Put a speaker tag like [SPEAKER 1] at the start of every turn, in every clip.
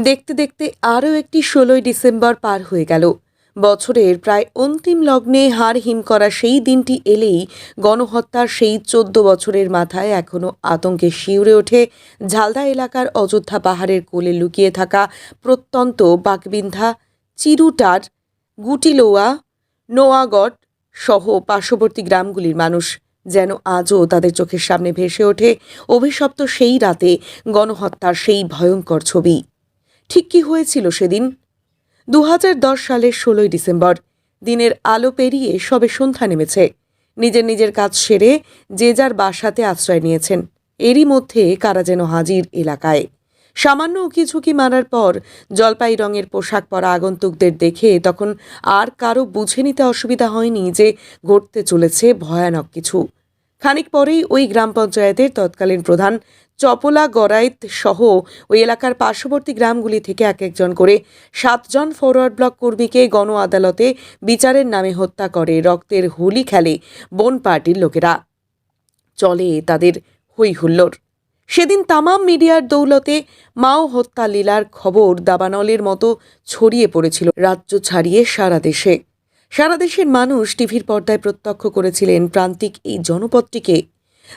[SPEAKER 1] দেখতে দেখতে আরও একটি ষোলোই ডিসেম্বর পার হয়ে গেল। বছরের প্রায় অন্তিম লগ্নে হার হিম করা সেই দিনটি এলেই গণহত্যার সেই চোদ্দ বছরের মাথায় এখনও আতঙ্কে শিউরে ওঠে ঝালদা এলাকার অযোধ্যা পাহাড়ের কোলে লুকিয়ে থাকা প্রত্যন্ত বাকবিন্ধা চিরুটার, গুটিলোয়া, নোয়াগড় সহ পার্শ্ববর্তী গ্রামগুলির মানুষ যেন আজও তাদের চোখের সামনে ভেসে ওঠে। অভিশপ্ত সেই রাতে গণহত্যার সেই ভয়ঙ্কর ছবি। ঠিক কি হয়েছিল সেদিন? দু হাজার দশ সালের ষোলোই ডিসেম্বর, দিনের আলো পেরিয়ে সবে সন্ধ্যা নেমেছে। নিজের নিজের কাজ সেরে যে যার বাসাতে আশ্রয় নিয়েছেন, এরই মধ্যে কারা যেন হাজির এলাকায়। সামান্য উকিঝুঁকি মারার পর জলপাই রঙের পোশাক পরা আগন্তুকদের দেখে তখন আর কারও বুঝে নিতে অসুবিধা হয়নি যে ঘটতে চলেছে ভয়ানক কিছু। খানিক পরেই ওই গ্রাম পঞ্চায়েতের তৎকালীন প্রধান চপলা গড়াইত সহ ওই এলাকার পার্শ্ববর্তী গ্রামগুলি থেকে এক একজন করে সাতজন ফরওয়ার্ড ব্লক কর্মীকে গণ আদালতে বিচারের নামে হত্যা করে। রক্তের হোলি খেলে বন পার্টির লোকেরা। চলে তাদের হই হুল্লোড় সেদিন তামাম মিডিয়ার দৌলতে মাও হত্যা লীলার খবর দাবানলের মতো ছড়িয়ে পড়েছিল রাজ্য ছাড়িয়ে সারা দেশে। সারা দেশের মানুষ টিভির পর্দায় প্রত্যক্ষ করেছিলেন প্রান্তিক এই জনপদটিকে।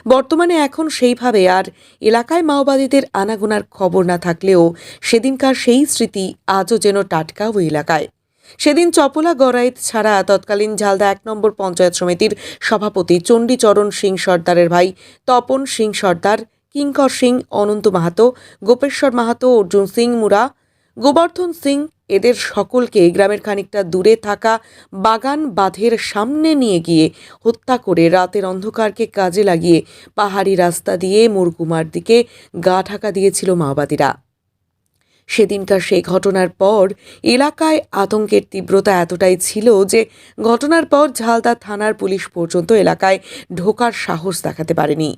[SPEAKER 1] বর্তমানে এখন সেইভাবে আর এলাকায় মাওবাদীদের আনাগোনার খবর না থাকলেও সেদিনকার সেই স্মৃতি আজও যেন টাটকা ওই এলাকায়। সেদিন চপলা গড়াইত ছাড়া তৎকালীন ঝালদা এক নম্বর পঞ্চায়েত সমিতির সভাপতি চণ্ডীচরণ সিং সর্দারের ভাই তপন সিং সর্দার, কিঙ্কর সিং, অনন্ত মাহাতো, গোপেশ্বর মাহাতো, অর্জুন সিং মুরা গোবর্ধন সিং এদের সকলকে গ্রামের খানিকটা দূরে থাকা বাগান বাঁধের সামনে নিয়ে গিয়ে হত্যা করে রাতের অন্ধকারকে কাজে লাগিয়ে পাহাড়ি রাস্তা দিয়ে মুরগুমার দিকে গা ঢাকা দিয়েছিল মাওবাদীরা। সেদিনকার সেই ঘটনার পর এলাকায় আতঙ্কের তীব্রতা এতটাই ছিল যে ঘটনার পর ঝালদা থানার পুলিশ পর্যন্ত এলাকায় ঢোকার সাহস দেখাতে পারেনি।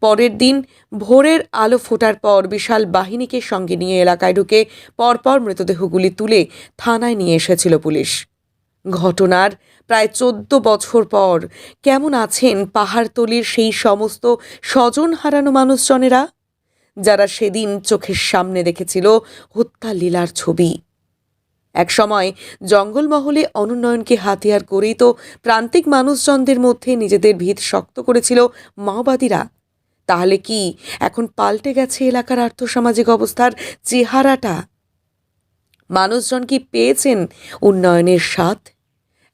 [SPEAKER 1] পরের দিন ভোরের আলো ফোটার পর বিশাল বাহিনীকে সঙ্গে নিয়ে এলাকায় ঢুকে পরপর মৃতদেহগুলি তুলে থানায় নিয়ে এসেছিল পুলিশ। ঘটনার প্রায় চোদ্দ বছর পর কেমন আছেন পাহাড়তলির সেই সমস্ত স্বজন হারানো মানুষজনেরা? যারা সেদিন চোখের সামনে দেখেছিল হত্যা লীলার ছবি। একসময় জঙ্গলমহলে অনুন্নয়নকে হাতিয়ার করেই তো প্রান্তিক মানুষজনদের মধ্যে নিজেদের ভিত শক্ত করেছিল মাওবাদীরা। তাহলে কি এখন পাল্টে গেছে এলাকার আর্থসামাজিক অবস্থার চেহারাটা? মানুষজন কি পেয়েছেন উন্নয়নের স্বাদ?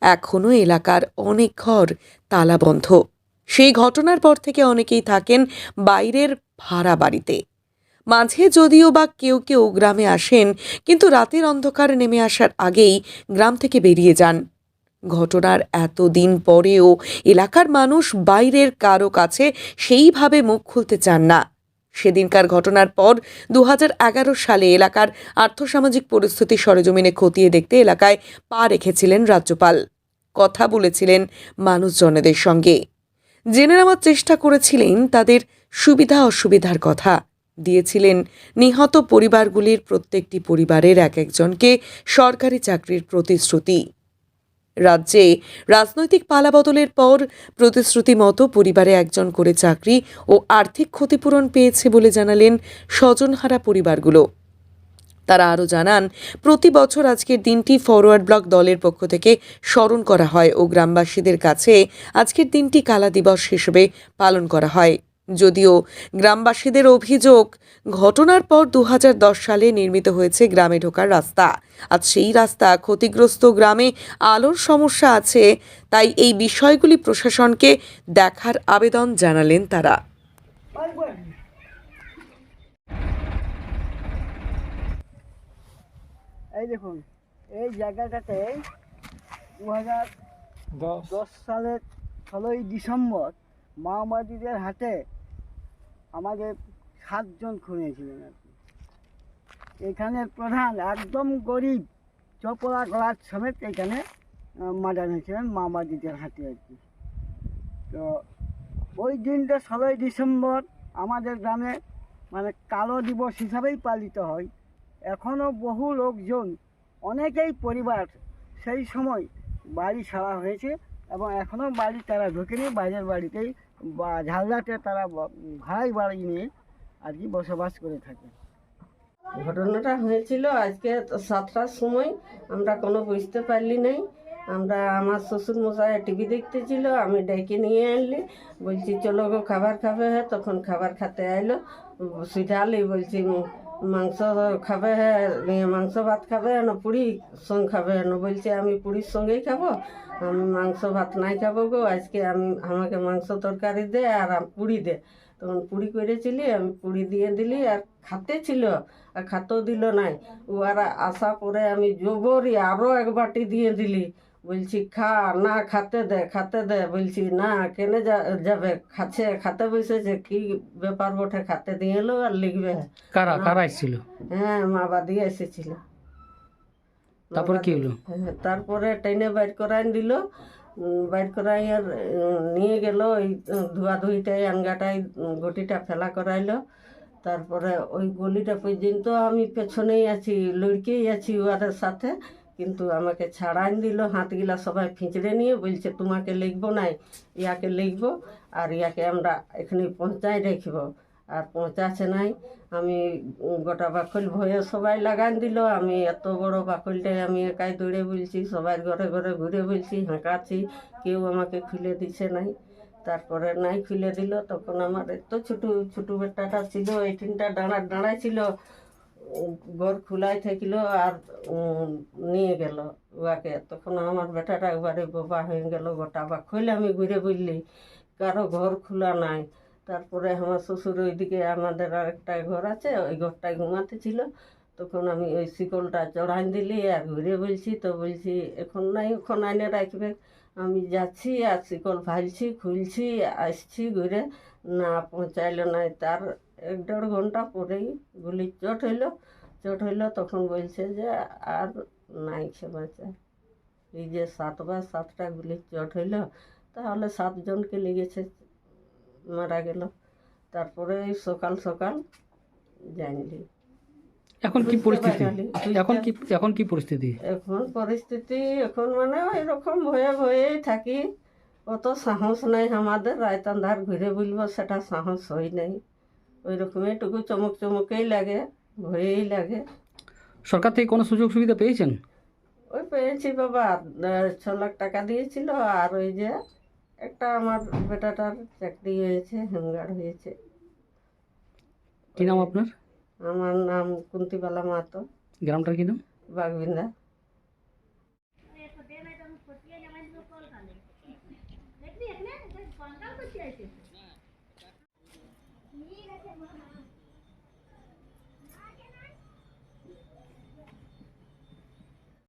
[SPEAKER 1] এখনও এলাকার অনেক ঘর তালাবন্ধ সেই ঘটনার পর থেকে অনেকেই থাকেন বাইরের ভাড়া বাড়িতে। মাঝে যদিও বা কেউ কেউ গ্রামে আসেন, কিন্তু রাতের অন্ধকার নেমে আসার আগেই গ্রাম থেকে বেরিয়ে যান। ঘটনার এত দিন পরেও এলাকার মানুষ বাইরের কারও কাছে সেইভাবে মুখ খুলতে চান না। সেদিনকার ঘটনার পর দু হাজার এগারো সালে এলাকার আর্থসামাজিক পরিস্থিতি সরেজমিনে খতিয়ে দেখতে এলাকায় পা রেখেছিলেন রাজ্যপাল। কথা বলেছিলেন মানুষজনেদের সঙ্গে। জেনে নেওয়ার চেষ্টা করেছিলেন তাদের সুবিধা অসুবিধার কথা। দিয়েছিলেন, নিহত পরিবারগুলির প্রত্যেকটি পরিবারের এক একজনকে সরকারি চাকরির প্রতিশ্রুতি। রাজ্যে রাজনৈতিক পালাবদলের পর প্রতিশ্রুতি মতো পরিবারে একজন করে চাকরি ও আর্থিক ক্ষতিপূরণ পেয়েছে বলে জানালেন স্বজনহারা পরিবারগুলো। তারা আরও জানান, প্রতি বছর আজকের দিনটি ফরওয়ার্ড ব্লক দলের পক্ষ থেকে স্মরণ করা হয় ও গ্রামবাসীদের কাছে আজকের দিনটি কালা দিবস হিসেবে পালন করা হয়। যদিও গ্রামবাসীদের অভিযোগ ঘটনার পর দু হাজার দশ সালে নির্মিত হয়েছে গ্রামে ঢোকার রাস্তা। আজ সেই রাস্তা ক্ষতিগ্রস্ত গ্রামে আলোর সমস্যা আছে তাই এই বিষয়গুলি প্রশাসনকে দেখার আবেদন জানালেন তারা।
[SPEAKER 2] এই দেখুন এই জায়গাটাতে দু হাজার দশ। সালের ষোলোই ডিসেম্বর মাওবাদীদের হাতে আমাদের সাতজন খুন হয়েছিলেন আর কি। এখানের প্রধান, একদম গরিব চপলা গলার সমেত এখানে মার্ডার হয়েছিলেন মাওবাদীদের হাতে আর কি। তো ওই দিনটা ষোলোই ডিসেম্বর আমাদের গ্রামে মানে কালো দিবস হিসাবেই পালিত হয়। এখনও বহু লোকজন, অনেকেই পরিবার, সেই সময় বাড়ি ছাড়া হয়েছে এবং এখনও বাড়ি তারা ঢোকেনি, বাইরের বাড়িতেই বা ঝালদাতে তারা ভাড়াই বাড়ি নিয়ে আর কি বসবাস করে থাকে।
[SPEAKER 3] ঘটনাটা হয়েছিল আজকে সাতটার সময়। আমরা কোনো বুঝতে পারলি নাই। আমরা আমার শ্বশুর মশাই টিভি দেখতেছিল, আমি ডেকে নিয়ে আনলি। বলছি, চলো গো, খাবার খাবে হ্যাঁ তখন খাবার খাতে আইলো। সুইটালি বলছি মাংস খাবে মাংস ভাত খাবে, না পুরি সঙ্গে খাবে। না বলছে, আমি পুরীর সঙ্গেই খাব, আমি, মাংস ভাত নাই খাব গো, আজকে আমি, আমাকে মাংস তরকারি দে আর পুরি দে। তখন পুরি করেছিলি আমি পুরি দিয়ে দিলি, আর খাতে ছিল, আর খাতেও দিল নাই। ওরা আসা পরে আমি জবরি আরও এক বাটি দিয়ে দিলি। বলছি খা না খাতে দে খাতে দে। বলছি না কেনে যাবে? খাচ্ছে খাতে বসেছে কি ব্যাপার বটে? খাতে দিয়ে এলো আর লিখবে।
[SPEAKER 4] কারা কারা এসেছিল?
[SPEAKER 3] হ্যাঁ মা বাদি এসেছিল।
[SPEAKER 4] তারপরে কি হলো?
[SPEAKER 3] হ্যাঁ, তারপরে ট্রেনে বাইর করাই দিল। বাইর করাই আর নিয়ে গেল ওই ধোয়া ধুইটাই আনগাটাই গটিটা ফেলা করাইলো। তারপরে ওই গলিটা পর্যন্ত আমি পেছনেই আছি লড়কেই আছি ওদের সাথে। কিন্তু আমাকে ছাড়াই দিল, হাতগুলা সবাই ফিঁচড়ে নিয়ে বলছে, তোমাকে লিখব নাই, ইয়াকে লিখব আর ইয়াকে আমরা এখানে পৌঁছাই রাখব। আর পৌঁছাচ্ছে নাই। আমি গোটা বাকল ভয়ে সবাই লাগান দিল। আমি এত বড় বাকলটাই আমি একাই দৌড়ে বলছি, সবাই ঘরে ঘরে ঘুরে বলছি, হাঁকাচ্ছি, কেউ আমাকে খুলে দিছে নাই। তারপরে নাই খুলে দিল, তখন আমার এত ছোট ছোট বেটাটা ছিল এইখানটা দাঁড়া দাঁড়াই ছিল ঘর খোলাই থাকিল আর নিয়ে গেল। উয়াকে তখন আমার বেটাটা একবারে বোবা হয়ে গেল, গোটা বা খইলে আমি ঘুরে বললি কারও ঘর খোলা নাই। তারপরে আমার শ্বশুর ওইদিকে আমাদের আর একটা ঘর আছে, ওই ঘরটায় ঘুমাতে ছিল। তখন আমি ওই শিকলটা চড়াই দিলি আর ঘুরে বলছি, তো বলছি, এখন নাই, এখন আইনে রাখবে। আমি যাচ্ছি আর শিকল ভালছি খুলছি, আসছি ঘুরে, না পৌঁছাইলো নাই তার এক দেড় ঘণ্টা পরেই গুলি চট হইল। চট হইল তখন বলছে যে আর নাই বাঁচা। এই যে সাতবার সাতটা গুলি চট হইল তাহলে সাতজনকে লেগেছে মারা গেল। তারপরে সকাল সকাল জানলি।
[SPEAKER 4] এখন কি পরিস্থিতি? এখন কি এখন কি পরিস্থিতি?
[SPEAKER 3] এখন পরিস্থিতি এখন মানে এরকম ভয়ে ভয়েই থাকি। অত সাহস নাই আমাদের রাত আন্ধার ঘুরে বলব সেটা সাহস হয় নাই। ওই রকমই টুকু চমক চমকেই লাগে ভয়েই লাগে।
[SPEAKER 4] সরকার থেকে কোনো সুযোগ সুবিধা পেয়েছেন?
[SPEAKER 3] ওই পেয়েছি বাবা ছ লাখ টাকা দিয়েছিল আর ওই যে একটা আমার বেটাটার চাকরি হয়েছে হোমগার্ড হয়েছে।
[SPEAKER 4] কি নাম আপনার?
[SPEAKER 3] আমার নাম কুন্তিবালা মাহাতো।
[SPEAKER 4] গ্রামটার কি নাম?
[SPEAKER 3] বাগবিন্দা
[SPEAKER 5] দেখবি এখানে কঙ্কাল করতে আছে